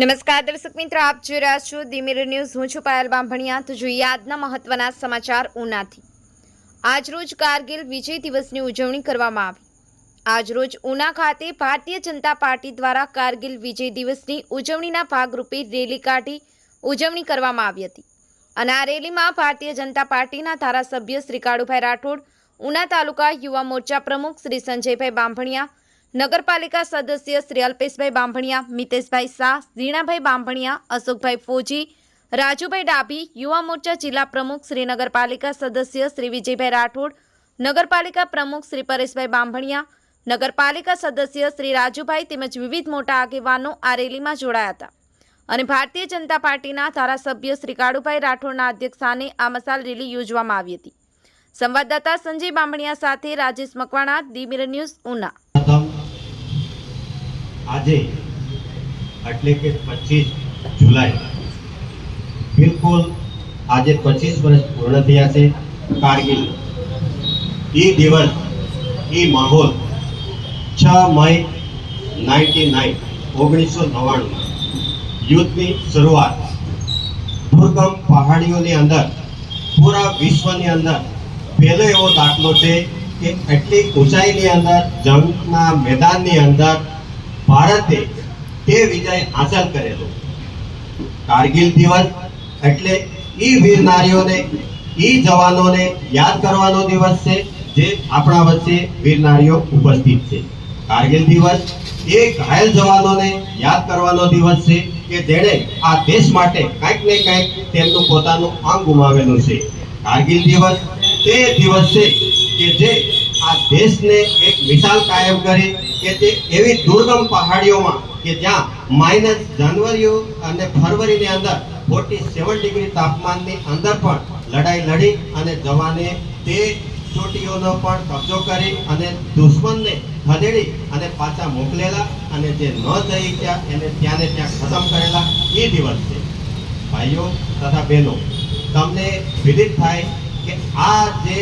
નમસ્કાર દર્શક મિત્રો, આપ જોઈ રહ્યા છો દિમીર ન્યૂઝ. હું છું પાયલ બાંભણિયા તો જોઈએ આજના મહત્વના સમાચાર ઉનાથી. આજરોજ કારગિલ વિજય દિવસની ઉજવણી કરવામાં આવી. આજરોજ ઉના ખાતે ભારતીય જનતા પાર્ટી દ્વારા કારગિલ વિજય દિવસની ઉજવણીના ભાગરૂપે રેલી કાઢી ઉજવણી કરવામાં આવી હતી. અને આ રેલીમાં ભારતીય જનતા પાર્ટીના ધારાસભ્ય શ્રી કાળુભાઈ રાઠોડ, ઉના તાલુકા યુવા મોરચા પ્રમુખ શ્રી સંજયભાઈ બાંભણિયા નગરપાલિકા સદસ્ય શ્રી અલ્પેશભાઈ બાંભણિયા, મિતેશભાઈ શાહ, ઝીણાભાઈ બાંભણિયા, અશોકભાઈ ફોજી, રાજુભાઈ ડાભી, યુવા મોરચા જિલ્લા પ્રમુખ શ્રી નગરપાલિકા સદસ્ય શ્રી વિજયભાઈ રાઠોડ, નગરપાલિકા પ્રમુખ શ્રી પરેશભાઈ બાંભણિયા, નગરપાલિકા સદસ્ય શ્રી રાજુભાઈ તેમજ વિવિધ મોટા આગેવાનો આ રેલીમાં જોડાયા હતા. અને ભારતીય જનતા પાર્ટીના ધારાસભ્ય શ્રી કાળુભાઈ રાઠોડના અધ્યક્ષસ્થાને આ મસાલ રેલી યોજવામાં આવી હતી. સંવાદદાતા સંજય બાંભણિયા સાથે રાજેશ મકવાણા દી મિરર ન્યૂઝ, ઉના. આજે, એટલે કે પચીસ જુલાઈ, બિલકુલ આજે પચીસ વર્ષ પૂર્ણ થયા છે, કારગિલ. એ દિવસ, એ માહોલ, છ મઈ નાઇન્ટી નાઇન, ઓગણીસો નવ્વાણું. યુદ્ધની શરૂઆત. દુર્ગમ પહાડીઓની અંદર, પૂરા વિશ્વની અંદર. પહેલો એવો દાખલો છે કે એટલી ઊંચાઈની અંદર, જંગના મેદાનની અંદર ભારતે તે વિજય હાંસલ કરેલો. કારગિલ દિવસ એટલે ઈ વીર નારીઓને, ઈ જવાનોને યાદ કરવાનો દિવસ છે, જે આપણા વચ્ચે વીર નારીઓ ઉપસ્થિત છે. કારગિલ દિવસ એ ઘાયલ જવાનોને યાદ કરવાનો દિવસ છે કે જેણે આ દેશ માટે કંઈક ને કંઈક તેમનું પોતાનું અંગ ગુમાવેલું છે. કારગિલ દિવસ તે દિવસ છે કે જે આ દેશને એક વિશાલ કાયમ કરી કે તે એવી દુર્ગમ પહાડીઓમાં કે જ્યાં માઇનસ જાન્યુઆરીઓ અને ફરવરીની અંદર ફોર્ટી સેવન ડિગ્રી તાપમાનની અંદર પણ લડાઈ લડી અને જવાને તે ચોટીઓનો પણ કબજો કરી અને દુશ્મનને ખદેડી અને પાછા મોકલેલા અને જે ન જઈ ગયા એને ત્યાંને ત્યાં ખતમ કરેલા એ દિવસ છે. ભાઈઓ તથા બહેનો, તમને વિદિત થાય કે આ જે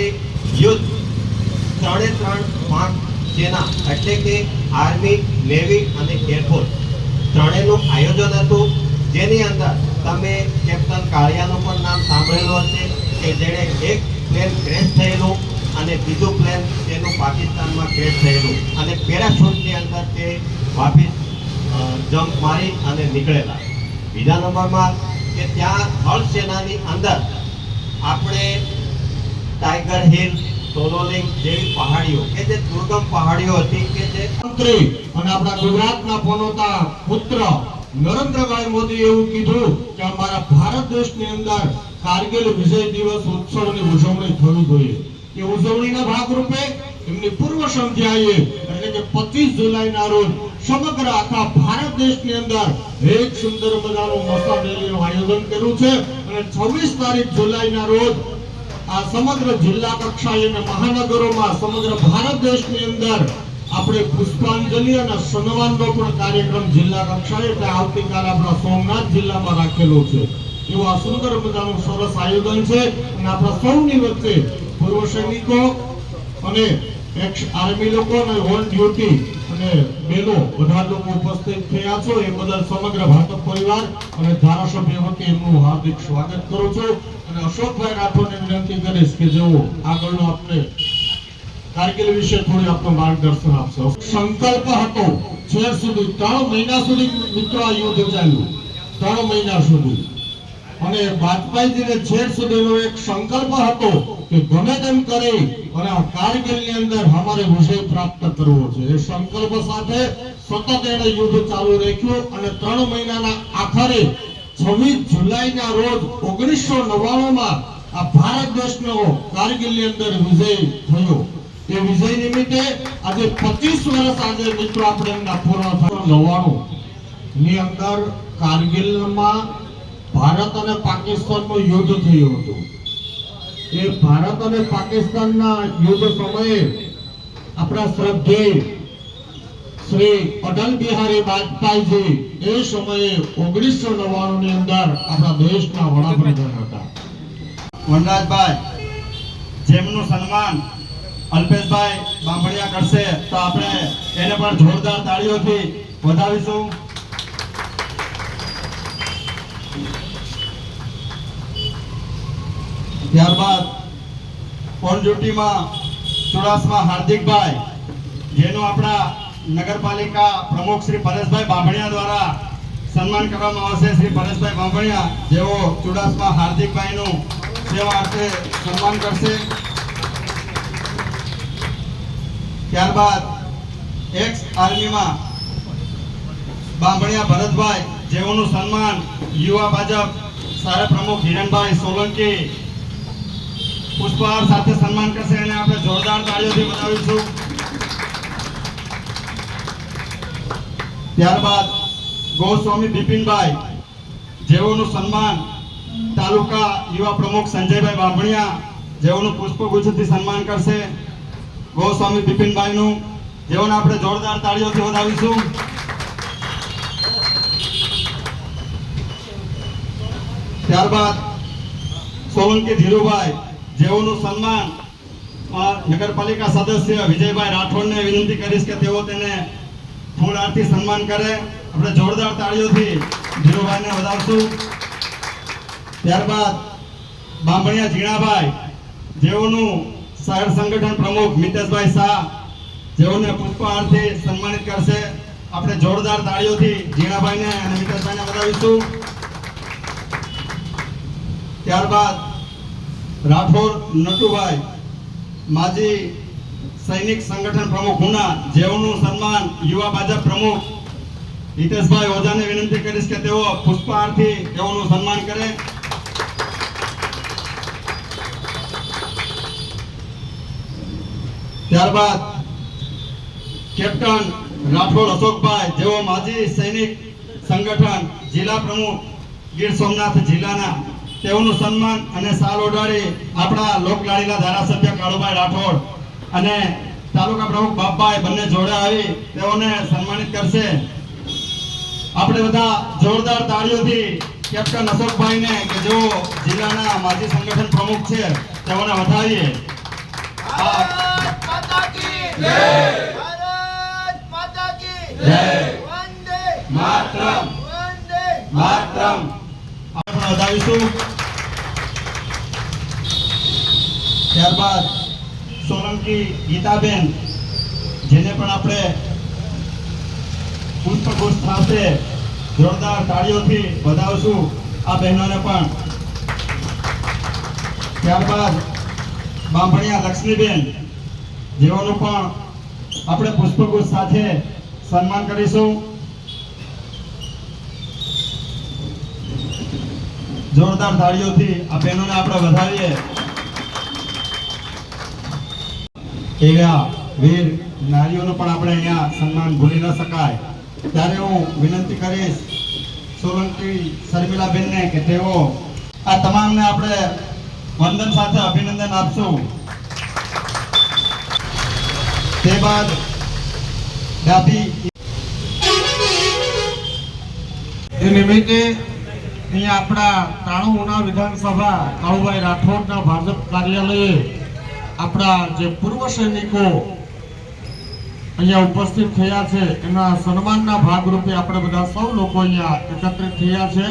યુદ્ધ ત્રણે ત્રણ પાંચ સેના એટલે કે આર્મી, નેવી અને એરફોર્સ ત્રણેયનું આયોજન હતું. જેની અંદર તમે કેપ્ટન કાળિયાનું પણ નામ સાંભળેલું હશે કે જેણે એક પ્લેન ક્રેશ થયેલું અને બીજું પ્લેન તેનું પાકિસ્તાનમાં ક્રેશ થયેલું. અને પેરાશૂટની અંદર તે વાપિસ જમ્પ મારી અને નીકળેલા. બીજા નંબરમાં કે ત્યાં થર્ડ સેનાની અંદર આપણે ટાઈગર હિલ સોલોલિંગ જેવી પહાડીઓ કે જે દુર્ગમ પહાડીઓ હતી કે જે મંત્રી અને આપણા ગુજરાતના પનોતા પુત્ર નરેન્દ્રભાઈ મોદી એવું કીધું કે અમારા ભારત દેશની અંદર કારગિલ વિજય દિવસ ઉત્સવની ઉજવણી થવી જોઈએ. એ ઉજવણીના ભાગરૂપે એમની પૂર્વ સંધ્યાએ એટલે કે 25 જુલાઈના રોજ સમગ્ર આખા ભારત દેશની અંદર એક સુંદર મજાનું મસા રેલીનું આયોજન કર્યું છે અને 26 તારીખ જુલાઈના રોજ આ સમગ્ર જિલ્લા કક્ષાએ અને મહાનગરોમાં સમગ્ર ભારત દેશની અંદર આપણે પુષ્પાંજલિ અને સન્માનનો પણ કાર્યક્રમ જિલ્લા કક્ષાએ એટલે આવતીકાલે આપણા સોમનાથ જિલ્લામાં રાખેલો છે. એવું આ સુંદર મજાનું સરસ આયોજન છે અને આપણા સૌની વચ્ચે પૂર્વ સૈનિકો અને એક્સ આર્મી લોકો અને ઓન ડ્યુટી અને બેનો બધા લોકો ઉપસ્થિત થયા છો. એ બદલ સમગ્ર ભાજપ પરિવાર અને ધારાસભ્ય વતી એમનું હાર્દિક સ્વાગત કરું છું. અને અશોકભાઈ રાઠોડને વિનંતી કરીશ કે જેઓ આગળનો આપણે કારગિલ વિશે થોડી આપનું માર્ગદર્શન આપશો. સંકલ્પ હતો છેર સુધી, ત્રણ મહિના સુધી મિત્રો આ યુદ્ધ ચાલ્યું. ત્રણ મહિના સુધી. અને વાજપેયીજીને છેડ સુધીનો એક સંકલ્પ હતો કે ગમે તેમ કરી, અને આ કારગિલની અંદર અમારે વિષય પ્રાપ્ત કરવો છે. એ સંકલ્પ સાથે સતત એને યુદ્ધ ચાલુ રાખ્યું અને ત્રણ મહિનાના આખરે 26 જુલાઈના રોજ ઓગણીસો નવ્વાણુંમાં આ ભારત દેશનો કારગિલની અંદર વિજય થયો. એ વિજય નિમિત્તે આજે 25 વર્ષ આજે મિત્રો આપણે એમના પૂર્ણ થયો. નવ્વાણું. ની અંદર કારગિલમાં ભારત અને પાકિસ્તાનનું યુદ્ધ થયું હતું. એ ભારત અને પાકિસ્તાનના યુદ્ધ સમયે આપણા શ્રદ્ધેય શ્રી અટલ બિહારી વાજપેયીજી એ સમયે ઓગણીસો નવ્વાણું ની અંદર આપણા દેશના વડાપ્રધાન હતા. વનરાજભાઈ, જેમનું સન્માન અલ્પેશભાઈ બાંભણિયા કરશે, તો આપણે એને પણ જોરદાર તાળીઓથી વધાવીશું. ત્યારબાદ ઓન ડ્યુટીમાં ચુડાસમા હાર્દિકભાઈ, જેનો આપણા નગરપાલિકા પ્રમુખ શ્રી પરેશભાઈ બાંભણિયા દ્વારા સન્માન કરવામાં આવશે. શ્રી પરેશભાઈ બાંભણિયા જેઓ ચુડાસમા હાર્દિકભાઈનું સેવા અર્થે સન્માન કરશે. ત્યારબાદ એક્સ આર્મીમાં બાંભણિયા ભરતભાઈ જેઓનું સન્માન યુવા ભાજપ સારા પ્રમુખ હિરણભાઈ સોલંકી પુષ્પહાર સાથે સન્માન કરશે. અને આપણે જોરદાર તાળીઓથી વધાવીશું. ત્યારબાદ ગોસ્વામી બિપિનભાઈ, જેઓનું સન્માન તાલુકા યુવા પ્રમુખ સંજયભાઈ બાંભણિયા જેઓનું પુષ્પગુચ્છથી સન્માન કરશે, ગોસ્વામી બિપિનભાઈનું, જેઓને આપણે જોરદાર તાળીઓથી વધાવીશું. ત્યારબાદ સોલંકી ધીરુભાઈ, જેઓનું સન્માન નગરપાલિકા સદસ્ય વિજયભાઈ રાઠોડને વિનંતી કરીશ કે તેઓ તેને ફૂલ આરતી સન્માન કરે. આપણે જોરદાર તાળીઓથી ધીરુભાઈને વધારશું. ત્યારબાદ બામણિયા ઝીણાભાઈ, જેઓનું શહેર સંગઠન પ્રમુખ મિતેશભાઈ શાહ જેઓને પુષ્પહારથી સન્માનિત કરશે. આપણે જોરદાર તાળીઓથી ઝીણાભાઈને અને મિતેશભાઈને વધાવીશું ત્યારબાદ રાઠોડ નટુભાઈ, માજી સૈનિક સંગઠન પ્રમુખ હુના, જેઓનું સન્માન યુવા ભાજપ પ્રમુખ હિતેશભાઈ ઓઝાને વિનંતી કરીશ કે તેઓ પુષ્પહારથી તેઓનું સન્માન કરે. ત્યારબાદ કેપ્ટન રાઠોડ અશોકભાઈ, જેઓ માજી સૈનિક સંગઠન જિલ્લા પ્રમુખ ગીર સોમનાથ જિલ્લાના, તેઓનું સન્માન અને સાલ ઓઢાડી આપણા લોકલાડીના ધારાસભ્ય કાળુભાઈ રાઠોડ અને તાલુકા પ્રમુખ બાપભાઈ બંને જોડે આવી તેઓને સન્માનિત કરશે આપણે બધા જોરદાર તાળીઓથી કેપ્ટન અશોકભાઈને કે જેઓ જિલ્લાના માજી સંગઠન પ્રમુખ છે તેઓને વધાવીએ ત્યારબાદ સોલંકી ગીતાબેન, જેને પણ આપણે પુષ્પગુચ્છ સાથે જોરદાર તાળીઓથી વધાવશું આ બહેનોને પણ. ત્યારબાદ બાંભણિયા લક્ષ્મીબેન, જેઓનું પણ આપણે પુષ્પગુચ્છ સાથે સન્માન કરીશું. જોરદાર તાળીઓથી આ બહેનોને આપણે વધાવીએ. એવા વીર નારીઓનું પણ આપણે અહીંયા સન્માન ભૂલી ન શકાય. ત્યારે હું વિનંતી કરીશ સોલંકી શર્મિલાબેનને કે તેઓ આ તમામને આપણે વંદન સાથે અભિનંદન આપશું. તે બાદ ડાભી એ નિમિત્તે અહીંયા આપણા તાણુ વિધાનસભા કાળુભાઈ રાઠોડના ભાજપ કાર્યાલયે આપણા જે પૂર્વ સૈનિકો અહીંયા ઉપસ્થિત થયા છે, એના સન્માનના ભાગરૂપે આપણે બધા સૌ લોકો અહીંયા એકત્રિત થયા છે.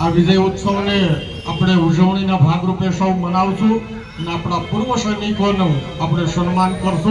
આ વિજય ઉત્સવને આપણે ઉજવણીના ભાગરૂપે સૌ મનાવશું અને આપણા પૂર્વ સૈનિકોનું આપણે સન્માન કરશું.